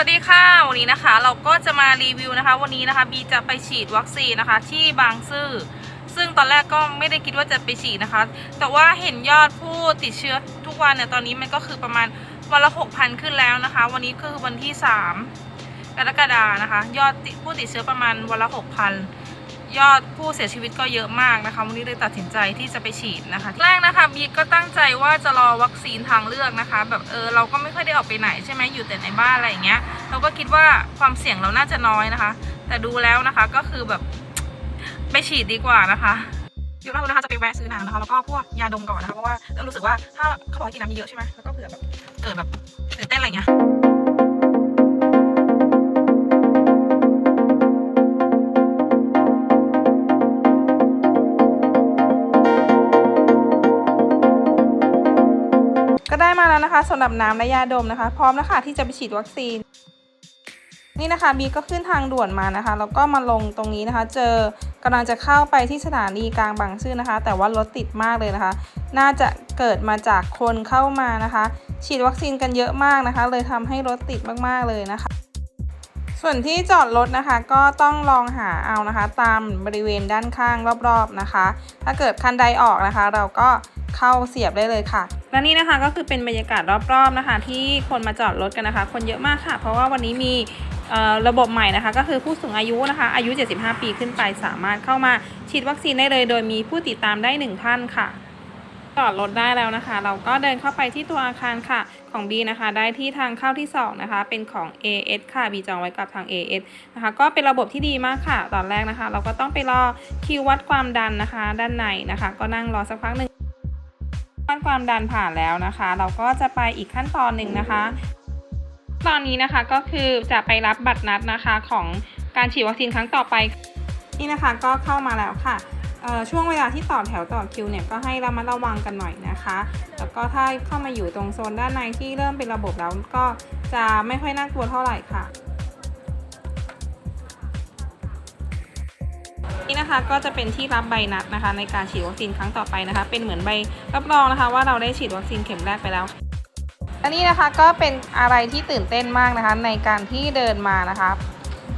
วัสดีค่ะ วันนี้นะคะ เราก็จะมารีวิวนะคะ วันนี้นะคะบีจะไปฉีดวัคซีนนะคะ ที่บางซื่อซึ่งตอนแรกก็ไม่ได้คิดว่าจะไปฉีดนะคะ แต่ว่าเห็นยอดผู้ติดเชื้อทุกวันเนี่ยตอนนี้มันก็คือประมาณวันละหกพันขึ้นแล้วนะคะ วันนี้คือวันที่3กรกฎานะคะ ยอดผู้ติดเชื้อประมาณวันละหกพัน ยอดผู้เสียชีวิตก็เยอะมากนะคะวันนี้เลยตัดสินใจที่จะไปฉีดนะคะแรกนะคะบีก็ตั้งใจว่าจะรอวัคซีนทางเลือกนะคะ แบบเออเราก็ไม่ค่อยได้ออกไปไหนใช่ไหมอยู่แต่ในบ้านอะไรอย่างเงี้ย เราก็คิดว่าความเสี่ยงเราน่าจะน้อยนะคะ แต่ดูแล้วนะคะก็คือแบบไปฉีดดีกว่านะคะยูเรานะคะจะไปแวะซื้อน้ำนะคะแล้วก็พวกยาดมก่อนนะคะเพราะว่าเริ่มรู้สึกว่าถ้าเขาบอกให้กินน้ำเยอะใช่ไหมแล้วก็เผื่อแบบเกิดแบบตื่นเต้นอะไรเงี้ย แล้วนะคะสำหรับน้ำและยาดมนะคะ พร้อมแล้วค่ะที่จะไปฉีดวัคซีน นี่นะคะบีก็ขึ้นทางด่วนมานะคะแล้วก็มาลงตรงนี้นะคะ เจอกำลังจะเข้าไปที่สถานีกลางบางซื่อนะคะ แต่ว่ารถติดมากเลยนะคะ น่าจะเกิดมาจากคนเข้ามานะคะ ฉีดวัคซีนกันเยอะมากนะคะ เลยทำให้รถติดมากๆเลยนะคะส่วนที่จอดรถนะคะก็ต้องลองหาเอานะคะ ตามบริเวณด้านข้างรอบๆนะคะ ถ้าเกิดคันใดออกนะคะ เราก็ เข้าเสียบได้เลยค่ะ และนี่นะคะก็คือเป็นบรรยากาศรอบๆนะคะ ที่คนมาจอดรถกันนะคะ คนเยอะมากค่ะ เพราะว่าวันนี้มีระบบใหม่นะคะ ก็คือผู้สูงอายุนะคะ อายุ 75 ปีขึ้นไปสามารถเข้ามาฉีดวัคซีนได้เลย โดยมีผู้ติดตามได้หนึ่งท่านค่ะจอดรถได้แล้วนะคะ เราก็เดินเข้าไปที่ตัวอาคารค่ะของ B นะคะ ได้ที่ทางเข้าที่ 2 นะคะ เป็นของ AS ค่ะ B จองไว้กับทาง AS นะคะ ก็เป็นระบบที่ดีมากค่ะ ตอนแรกนะคะ เราก็ต้องไปรอคิววัดความดันนะคะ ด้านในนะคะ ก็นั่งรอสักพักหนึ่ง วัดความดันผ่านแล้วนะคะ เราก็จะไปอีกขั้นตอนหนึ่งนะคะ ตอนนี้นะคะก็คือจะไปรับบัตรนัดนะคะของการฉีดวัคซีนครั้งต่อไป นี่นะคะก็เข้ามาแล้วค่ะช่วงเวลาที่ต่อแถวต่อคิวเนี่ยก็ให้ระมัดระวังกันหน่อยนะคะ แล้วก็ถ้าเข้ามาอยู่ตรงโซนด้านในที่เริ่มเป็นระบบแล้วก็จะไม่ค่อยน่ากลัวเท่าไหร่ค่ะ นี่นะคะก็จะเป็นที่รับใบนัดนะคะ ในการฉีดวัคซีนครั้งต่อไปนะคะ เป็นเหมือนใบรับรองนะคะ ว่าเราได้ฉีดวัคซีนเข็มแรกไปแล้ว อันนี้นะคะก็เป็นอะไรที่ตื่นเต้นมากนะคะ ในการที่เดินมานะคะ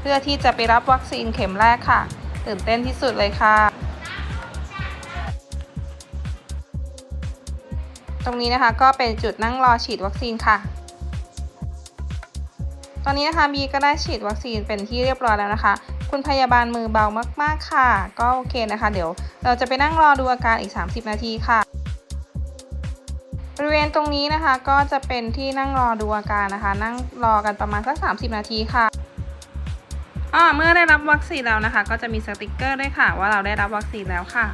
เพื่อที่จะไปรับวัคซีนเข็มแรกค่ะ ตื่นเต้นที่สุดเลยค่ะ ตรงนี้นะคะก็เป็นจุดนั่งรอฉีดวัคซีนค่ะ ตอนนี้นะคะบีก็ได้ฉีดวัคซีนเป็นที่เรียบร้อยแล้วนะคะ คุณพยาบาลมือเบามากๆค่ะ ก็โอเคนะคะ เดี๋ยวเราจะไปนั่งรอดูอาการอีก 30 นาทีค่ะบริเวณตรงนี้นะคะก็จะเป็นที่นั่งรอดูอาการนะคะ นั่งรอกันประมาณสัก 30 นาทีค่ะอ่าเมื่อได้รับวัคซีนแล้วนะคะ ก็จะมีสติกเกอร์ด้วยค่ะ ว่าเราได้รับวัคซีนแล้วค่ะ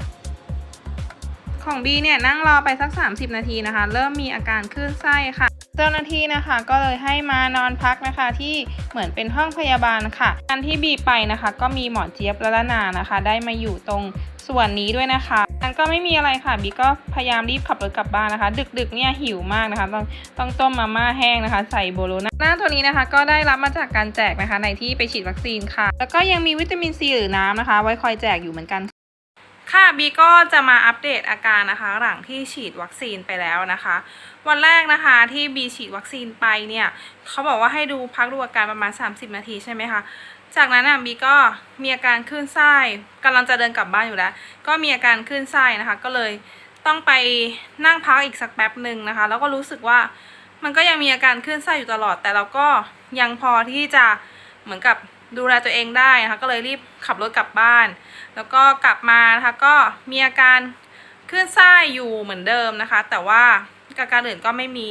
ของบีเนี่ยนั่งรอไปสัก 30 นาทีนะคะ เริ่มมีอาการคลื่นไส้ค่ะ เจ้าหน้าที่นะคะก็เลยให้มานอนพักนะคะที่เหมือนเป็นห้องพยาบาลค่ะการที่บีไปนะคะ ก็มีหมอเจี๊ยบละละนานะคะ ได้มาอยู่ตรงส่วนนี้ด้วยนะคะนั้นก็ไม่มีอะไรค่ะบีก็พยายามรีบขับรถกลับบ้านนะคะ ดึกๆเนี่ยหิวมากนะคะ ต้องต้องต้มมาม่าแห้งนะคะ ใส่โบโลน่าหน้าตัวนี้นะคะ ก็ได้รับมาจากการแจกนะคะ ในที่ไปฉีดวัคซีนค่ะ แล้วก็ยังมีวิตามินซีหรือน้ำนะคะ ไว้คอยแจกอยู่เหมือนกัน ค่ะบีก็จะมาอัปเดตอาการนะคะ หลังที่ฉีดวัคซีนไปแล้วนะคะ วันแรกนะคะที่บีฉีดวัคซีนไปเนี่ยเขาบอกว่าให้ดูพักดูอาการประมาณ 30 นาทีใช่ไหมคะจากนั้นอะบีก็มีอาการคลื่นไส้กำลังจะเดินกลับบ้านอยู่แล้ว ก็มีอาการคลื่นไส้นะคะ ก็เลยต้องไปนั่งพักอีกสักแป๊บหนึ่งนะคะ แล้วก็รู้สึกว่ามันก็ยังมีอาการคลื่นไส้อยู่ตลอด แต่เราก็ยังพอที่จะเหมือนกับ ดูแลตัวเองได้นะคะก็เลยรีบขับรถกลับบ้าน แล้วก็กลับมานะคะก็มีอาการคลื่นไส้อยู่เหมือนเดิมนะคะ แต่ว่าอาการอื่นก็ไม่มี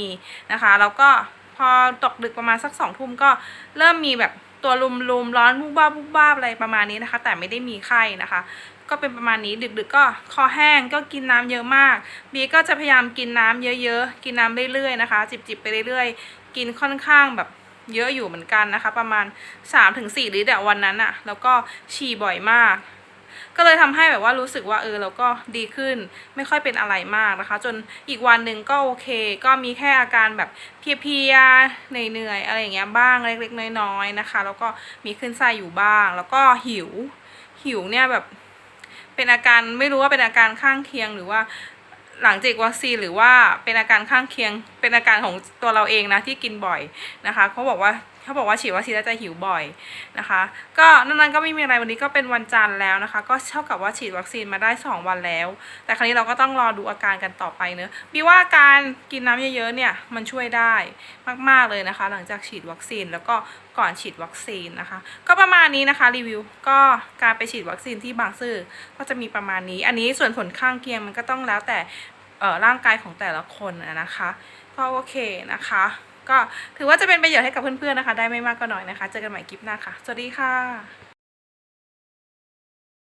นะคะแล้วก็พอตกดึกประมาณสักสองทุ่มก็เริ่มมีแบบตัวลุมๆร้อนบุบบ้าบุบบ้าบอะไรประมาณนี้นะคะ แต่ไม่ได้มีไข้นะคะ ก็เป็นประมาณนี้ดึกๆก็คอแห้งก็กินน้ำเยอะมากบีก็จะพยายามกินน้ำเยอะๆ กินน้ำเรื่อยๆนะคะ จิบๆไปเรื่อยๆ กินค่อนข้างแบบ เยอะอยู่เหมือนกันนะคะ ประมาณ 3-4ลิตรอะวันนั้นอะแล้วก็ฉี่บ่อยมาก ก็เลยทำให้แบบว่ารู้สึกว่าเออเราก็ดีขึ้นไม่ค่อยเป็นอะไรมากนะคะ จนอีกวันหนึ่งก็โอเค ก็มีแค่อาการแบบเพลียๆเหนื่อยๆอะไรอย่างเงี้ยบ้างเล็กๆน้อยๆนะคะ แล้วก็มีขึ้นไส้อยู่บ้าง แล้วก็หิวหิวเนี่ยแบบเป็นอาการไม่รู้ว่าเป็นอาการข้างเคียงหรือว่า หลังจากวัคซีนหรือว่าเป็นอาการข้างเคียงเป็นอาการของตัวเราเองนะที่กินบ่อยนะคะเขาบอกว่า เขาบอกว่าฉีดวัคซีนแล้วจะหิวบ่อยนะคะ ก็นั่นนั้นก็ไม่มีอะไรวันนี้ก็เป็นวันจันทร์แล้วนะคะ ก็เท่ากับว่าฉีดวัคซีนมาได้ 2 วันแล้ว แต่ครั้นี้เราก็ต้องรอดูอาการกันต่อไปเนอะบีว่าการกินน้ำเยอะๆเนี่ยมันช่วยได้มากๆเลยนะคะ หลังจากฉีดวัคซีนแล้วก็ก่อนฉีดวัคซีนนะคะ ก็ประมาณนี้นะคะรีวิวก็การไปฉีดวัคซีนที่บางซื่อก็จะมีประมาณนี้ อันนี้ส่วนผลข้างเคียงมันก็ต้องแล้วแต่เอ่อร่างกายของแต่ละคนนะคะก็โอเคนะคะ ก็ถือว่าจะเป็นประโยชน์ให้กับเพื่อนๆนะคะ ได้ไม่มากก็น้อยนะคะ เจอกันใหม่คลิปหน้าค่ะ สวัสดีค่ะ